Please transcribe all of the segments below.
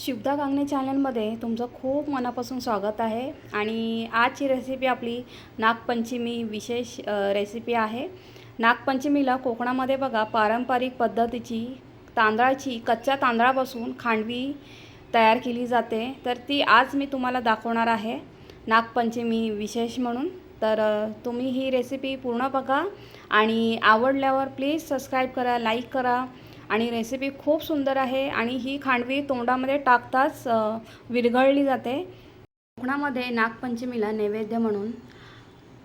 शिवदा कांगणे चॅनलमध्ये तुमचं खूप मनापासून स्वागत आहे. आणि आजची रेसिपी आपली नागपंचमी विशेष रेसिपी आहे. नागपंचमीला कोकणामध्ये बघा पारंपरिक पद्धतीची तांदळाची कच्च्या तांदळापासून खांडवी तयार केली जाते. तर ती आज मी तुम्हाला दाखवणार आहे नागपंचमी विशेष म्हणून. तर तुम्ही ही रेसिपी पूर्ण बघा आणि आवडल्यावर प्लीज सबस्क्राईब करा लाईक करा. आणि रेसिपी खूप सुंदर आहे आणि ही खांडवी तोंडामध्ये टाकताच विरघळली जाते. कोकणामध्ये नागपंचमीला नैवेद्य म्हणून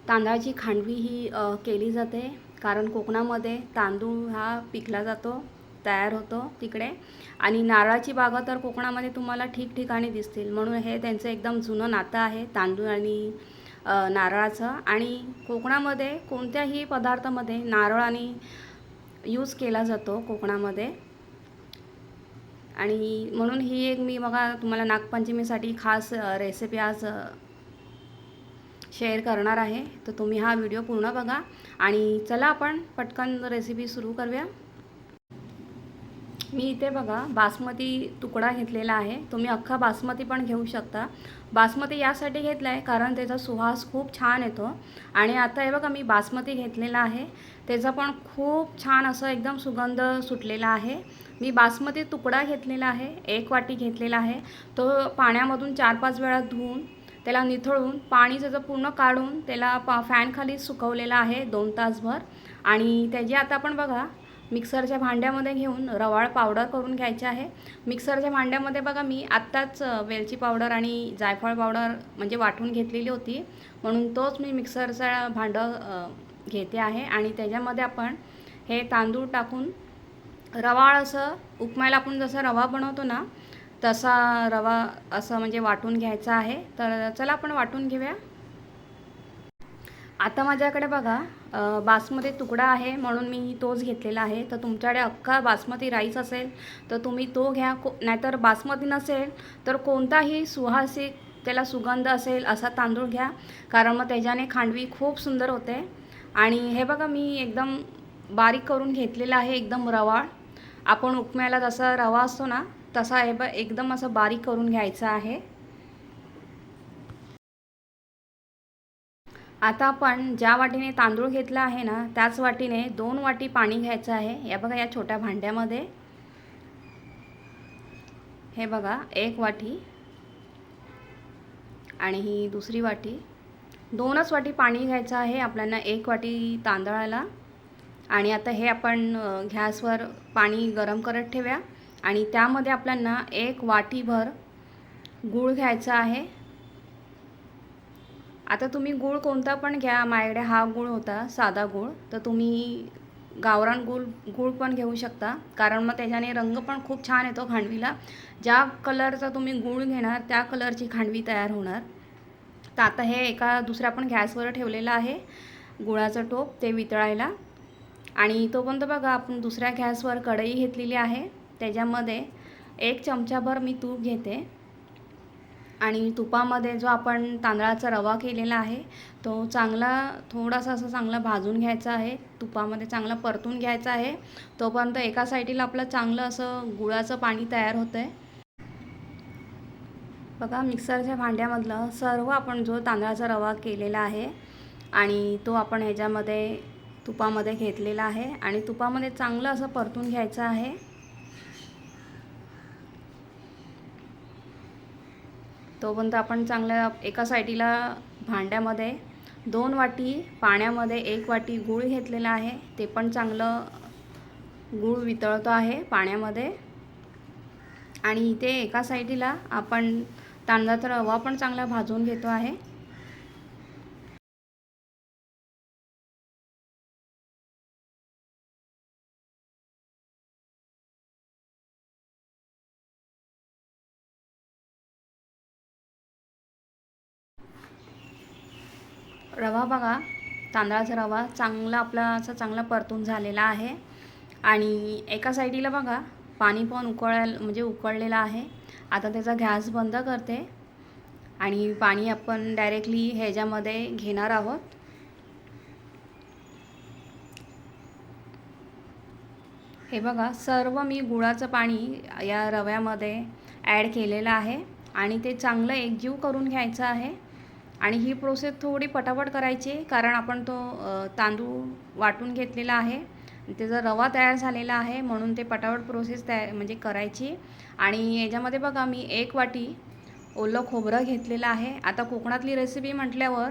तांदळाची खांडवी ही केली जाते. कारण कोकणामध्ये तांदूळ हा पिकला जातो तयार होतो तिकडे. आणि नारळाची बागा तर कोकणामध्ये तुम्हाला ठिकठिकाणी दिसतील. म्हणून हे त्यांचं एकदम जुनं नातं आहे तांदूळ आणि नारळाचं. आणि कोकणामध्ये कोणत्याही पदार्थामध्ये नारळ आणि यूज केला जातो कोकणामध्ये. आणि म्हणून ही एक मी बघा तुम्हाला नागपंचमीसाठी खास रेसिपी आज शेअर करणार आहे. तर तुम्ही हा व्हिडिओ पूर्ण बघा. आणि चला आपण पटकन रेसिपी सुरू करूया. मी इथे बघा बासमती तुकडा घेतलेला आहे. तुम्ही अख्खा बासमती पण घेऊ शकता. बासमती यासाठी घेतला आहे कारण त्याचा सुवास खूप छान येतो. आणि आता हे बघा मी बासमती घेतलेला आहे. त्याचा पण खूप छान असं एकदम सुगंध सुटलेला आहे. मी बासमती तुकडा घेतलेला आहे. एक वाटी घेतलेला आहे. तो पाण्यामधून चार पाच वेळा धुवून त्याला निथळून पाणी त्याचं पूर्ण काढून त्याला पा फॅनखाली सुकवलेला आहे दोन तासभर. आणि त्याची आता आपण बघा मिक्सरच्या भांड्यामध्ये घेऊन रवाळ पावडर करून घ्यायची आहे. मिक्सरच्या भांड्यामध्ये बघा मी आत्ताच वेलची पावडर आणि जायफळ पावडर म्हणजे वाटून घेतलेली होती. म्हणून तोच मी मिक्सरचा भांडं घेते आहे आणि त्याच्यामध्ये आपण हे तांदूळ टाकून रवाळ असं उपमायला आपण जसं रवा बनवतो ना तसा रवा असं म्हणजे वाटून घ्यायचा आहे. तर चला आपण वाटून घेऊया. आता माझ्याकडे बघा बासमती तुकडा आहे म्हणून मी तोच घेतलेला आहे. तर तुमच्याकडे अख्खा बासमती राईस असेल तर तुम्ही तो घ्या. को नाहीतर बासमती नसेल तर कोणताही सुहासिक त्याला सुगंध असेल असा तांदूळ घ्या. कारण मग त्याच्याने खांडवी खूप सुंदर होते. आणि हे बघा मी एकदम बारीक करून घेतलेला आहे एकदम रवाळ आपण उपम्याला जसा रवा असतो ना तसा हे ब एकदम असं बारीक करून घ्यायचा आहे. आता आपण ज्या वाटीने तांदूळ घेतला आहे ना त्याच वाटीने दोन वाटी पाणी घ्यायचं आहे. या बघा या छोट्या भांड्यामध्ये. हे बघा एक वाटी. आणि ही दुसरी वाटी. दोनच वाटी पाणी घ्यायचं आहे आपल्याला एक वाटी तांदळाला. आणि आता हे आपण गॅसवर पाणी गरम करत ठेवूया. आणि त्यामध्ये आपल्याला एक वाटीभर गूळ घ्यायचा आहे. आता तुम्ही गूळ कोणता पण घ्या. माझ्याकडे हा गूळ होता साधा गूळ. तर तुम्ही गावरान गूळ गूळ पण घेऊ शकता. कारण मग त्याच्याने रंग पण खूप छान येतो खांडवीला. ज्या कलरचा तुम्ही गूळ घेणार त्या कलरची खांडवी तयार होणार. तर आता हे एका दुसऱ्या पण गॅसवर ठेवलेलं आहे गुळाचं टोप ते वितळायला. आणि तोपर्यंत बघा आपण दुसऱ्या गॅसवर कढई घेतलेली आहे. त्याच्यामध्ये एक चमचाभर मी तूप घेते. आणि तुपामध्ये जो आपण तांदळाचा रवा केलेला आहे तो चांगला थोडासा असं चांगला भाजून घ्यायचा आहे. तुपामध्ये चांगला परतून घ्यायचा आहे. तोपर्यंत एका साईडला आपलं चांगलं असं गुळाचं पाणी तयार होतं आहे बघा मिक्सरच्या भांड्यामधलं सर्व आपण जो तांदळाचा रवा केलेला आहे आणि तो आपण ह्याच्यामध्ये तुपामध्ये घेतलेला आहे आणि तुपामध्ये चांगलं असं परतून घ्यायचं आहे. तोपर्यंत आपण चांगल्या एका साईडीला भांड्यामध्ये दोन वाटी पाण्यामध्ये एक वाटी गूळ घेतलेला आहे ते पण चांगलं गूळ वितळतो आहे पाण्यामध्ये. आणि इथे एका साईडीला आपण तांदळाचा रवा पण चांगला भाजून घेतो आहे. रवा बघा तांदळाचा रवा चांगला आपला असं चांगला परतून झालेला आहे. आणि एका साईडीला बघा पाणी पण उकळायला म्हणजे उकळलेलं आहे. आता त्याचा गॅस बंद करते. आणि पाणी आपण डायरेक्टली ह्याच्यामध्ये घेणार आहोत. हे बघा सर्व मी गुळाचं पाणी या रव्यामध्ये ॲड केलेलं आहे. आणि ते चांगलं एकजीव करून घ्यायचं आहे. आणि ही प्रोसेस थोडी पटापट करायची कारण आपण तो तांदूळ वाटून घेतलेला आहे. त्याचा रवा तयार झालेला आहे म्हणून ते पटापट प्रोसेस तयार म्हणजे करायची. आणि याच्यामध्ये बघा मी एक वाटी ओलं खोबरं घेतलेलं आहे. आता कोकणातली रेसिपी म्हटल्यावर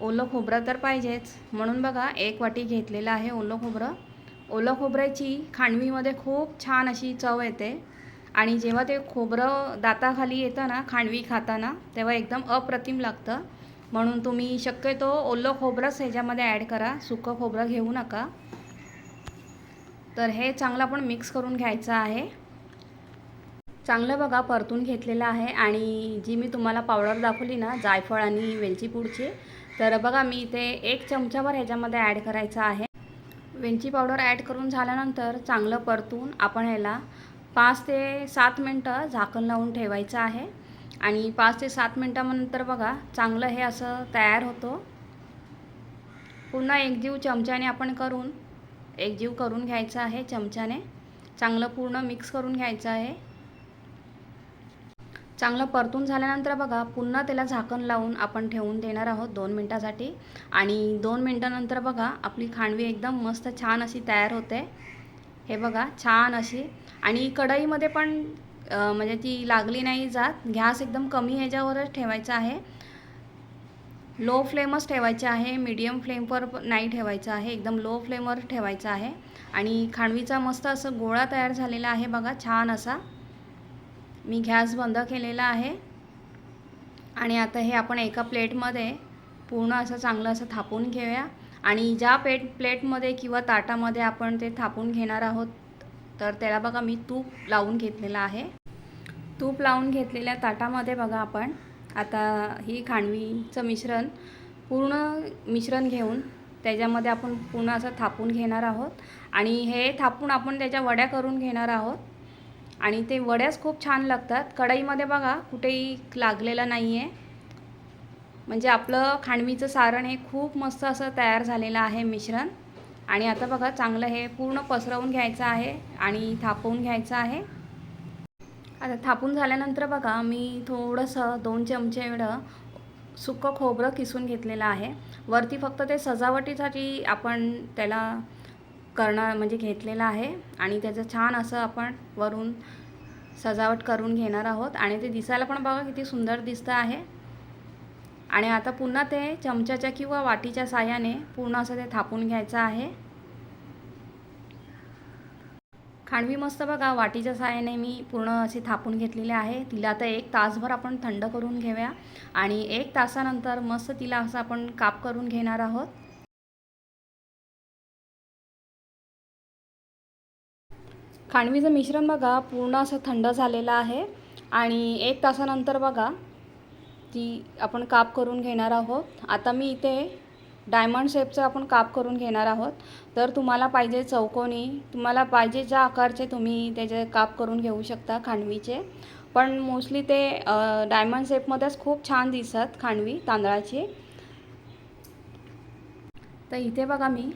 ओलं खोबरं तर पाहिजेच. म्हणून बघा एक वाटी घेतलेलं आहे ओलं खोबरं. ओलं खोबऱ्याची खांडवीमध्ये खूप छान अशी चव येते. आणि जेव्हा ते खोबरं दाताखाली येतं ना खांडवी खाताना तेव्हा एकदम अप्रतिम लागतं. म्हणून तुम्ही शक्यतो ओलं खोबरंच ह्याच्यामध्ये ॲड करा. सुकं खोबरं घेऊ नका. तर हे चांगलं आपण मिक्स करून घ्यायचं आहे. चांगलं बघा परतून घेतलेलं आहे. आणि जी मी तुम्हाला पावडर दाखवली ना जायफळ आणि वेलचीपूडची तर बघा मी ते एक चमचाभर ह्याच्यामध्ये ॲड करायचं आहे. वेलची पावडर ॲड करून झाल्यानंतर चांगलं परतून आपण ह्याला पाच ते सात मिनटं झाकण लावून ठेवायचं आहे. आणि पाच ते सात मिनटानंतर बघा चांगलं हे असं तयार होतो. पुन्हा एकजीव चमच्याने आपण करून एकजीव करून घ्यायचं आहे चमच्याने. चांगलं पूर्ण मिक्स करून घ्यायचं आहे. चांगलं परतून झाल्यानंतर बघा पुन्हा त्याला झाकण लावून आपण ठेवून देणार आहोत दोन मिनटासाठी. आणि दोन मिनटानंतर बघा आपली खांडवी एकदम मस्त छान अशी तयार होते. हे बघा छान अशी आणि कढईमध्ये पण म्हणजे ती लागली नाही जात. गॅस एकदम कमी ह्याच्यावरच ठेवायचा आहे. लो फ्लेमच ठेवायचे आहे. मीडियम फ्लेमवर नाही ठेवायचं आहे. एकदम लो फ्लेमवर ठेवायचं आहे. आणि खांडवीचा मस्त असं गोळा तयार झालेला आहे बघा छान असा. मी गॅस बंद केलेला आहे. आणि आता हे आपण एका प्लेटमध्ये पूर्ण असं चांगलं असं थापून घेऊया. आणि ज्या प्लेट प्लेटमध्ये किंवा ताटामध्ये आपण ते थापून घेणार आहोत तर त्याला बघा मी तूप लावून घेतलेलं आहे. तूप लावून घेतलेल्या ताटामध्ये बघा आपण. आता ही खांडवीचं मिश्रण पूर्ण मिश्रण घेऊन त्याच्यामध्ये आपण पूर्ण असं थापून घेणार आहोत. आणि हे थापून आपण त्याच्या वड्या करून घेणार आहोत. आणि ते वड्याच खूप छान लागतात. कढईमध्ये बघा कुठेही लागलेलं नाही आहे म्हणजे आपलं खांडवीचं सारण हे खूप मस्त असं तयार झालेलं आहे मिश्रण. आणि आता बघा चांगलं हे पूर्ण पसरवून घ्यायचं आहे आणि थापवून घ्यायचं आहे. आता थापून झाल्यानंतर बघा मी थोडंसं दोन चमचे एवढं सुकं खोबरं किसून घेतलेलं आहे. वरती फक्त ते सजावटीसाठी आपण त्याला करणार म्हणजे घेतलेलं आहे आणि त्याचं छान असं आपण वरून सजावट करून घेणार आहोत. आणि ते दिसायला पण बघा किती सुंदर दिसतं आहे. आणि आता पुन्हा ते चमच्याच्या किंवा वाटीच्या साह्याने पूर्ण असं ते थापून घ्यायचं आहे. खांडवी मस्त बघा वाटीच्या साह्याने मी पूर्ण अशी थापून घेतलेली आहे. तिला आता एक तासभर आपण थंड करून घेऊया आणि एक तासानंतर मस्त तिला असं आपण काप करून घेणार आहोत. खांडवीचं मिश्रण बघा पूर्ण असं थंड झालेलं आहे आणि एक तासानंतर बघा ती आपण काप करून घेणार आहोत. आता मी इथे डायमंड शेपचं आपण काप करून घेणार आहोत. तर तुम्हाला पाहिजे चौकोनी तुम्हाला पाहिजे ज्या आकारचे तुम्ही त्याचे काप करून घेऊ शकता खांडवीचे. पण मोस्टली ते डायमंड शेपमध्येच खूप छान दिसतात खांडवी तांदळाची. तर इथे बघा मी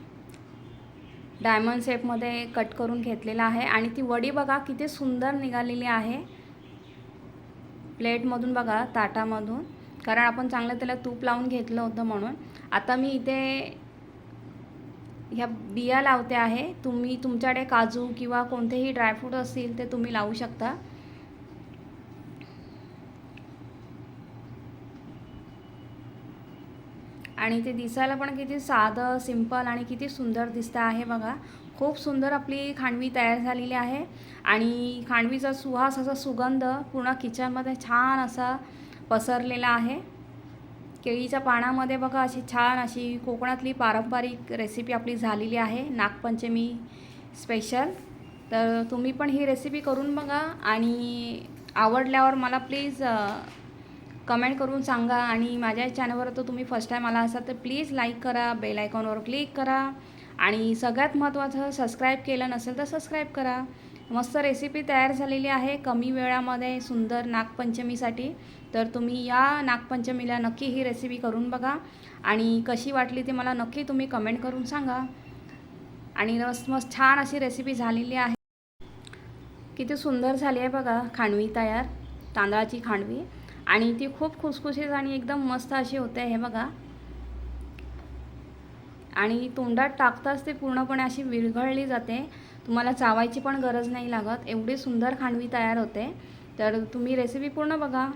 डायमंड शेपमध्ये कट करून घेतलेला आहे. आणि ती वडी बघा किती सुंदर निघालेली आहे. प्लेटमधून बघा ताटामधून. कारण आपण चांगलं त्याला तूप लावून घेतलं होतं म्हणून. आता मी इथे ह्या बिया लावते आहे. तुम्ही तुमच्याकडे काजू किंवा कोणतेही ड्रायफ्रूट असतील ते तुम्ही लावू शकता. आणि ते दिसायला पण किती साधं सिंपल आणि किती सुंदर दिसतं आहे बघा. खूप सुंदर आपली खांडवी तयार झालेली आहे. आणि खांडवीचा सुहास असा सुगंध पूर्ण किचनमध्ये छान असा पसरलेला आहे. केळीच्या पानामध्ये बघा अशी छान अशी कोकणातली पारंपरिक रेसिपी आपली झालेली आहे. नागपंचमी स्पेशल तर तुम्ही पण ही रेसिपी करून बघा आणि आवडल्यावर मला प्लीज कमेंट करून सांगा. आणि माझ्या चॅनलवर तर तुम्ही फर्स्ट टाईम आला असाल तर प्लीज लाईक करा बेल आयकॉनवर क्लिक करा. आणि सगळ्यात महत्त्वाचं सबस्क्राईब केलं नसेल तर सबस्क्राईब करा. मस्त रेसिपी तयार झालेली आहे कमी वेळामध्ये सुंदर नागपंचमीसाठी. तर तुम्ही या नागपंचमीला नक्की ही रेसिपी करून बघा आणि कशी वाटली ते मला नक्की तुम्ही कमेंट करून सांगा. आणि मस्त मस्त छान अशी रेसिपी झालेली आहे. किती सुंदर झाली आहे बघा खांडवी तयार तांदळाची खांडवी. आणि ती खूप खुसखुशीत आणि एकदम मस्त अशी होते हे बघा. आणि तोंडात टाकताच ते पूर्णपणे अशी विरघळली जाते. तुम्हाला चावायची पण गरज नाही लागत. एवढी सुंदर खांडवी तयार होते. तर तुम्ही रेसिपी पूर्ण बघा.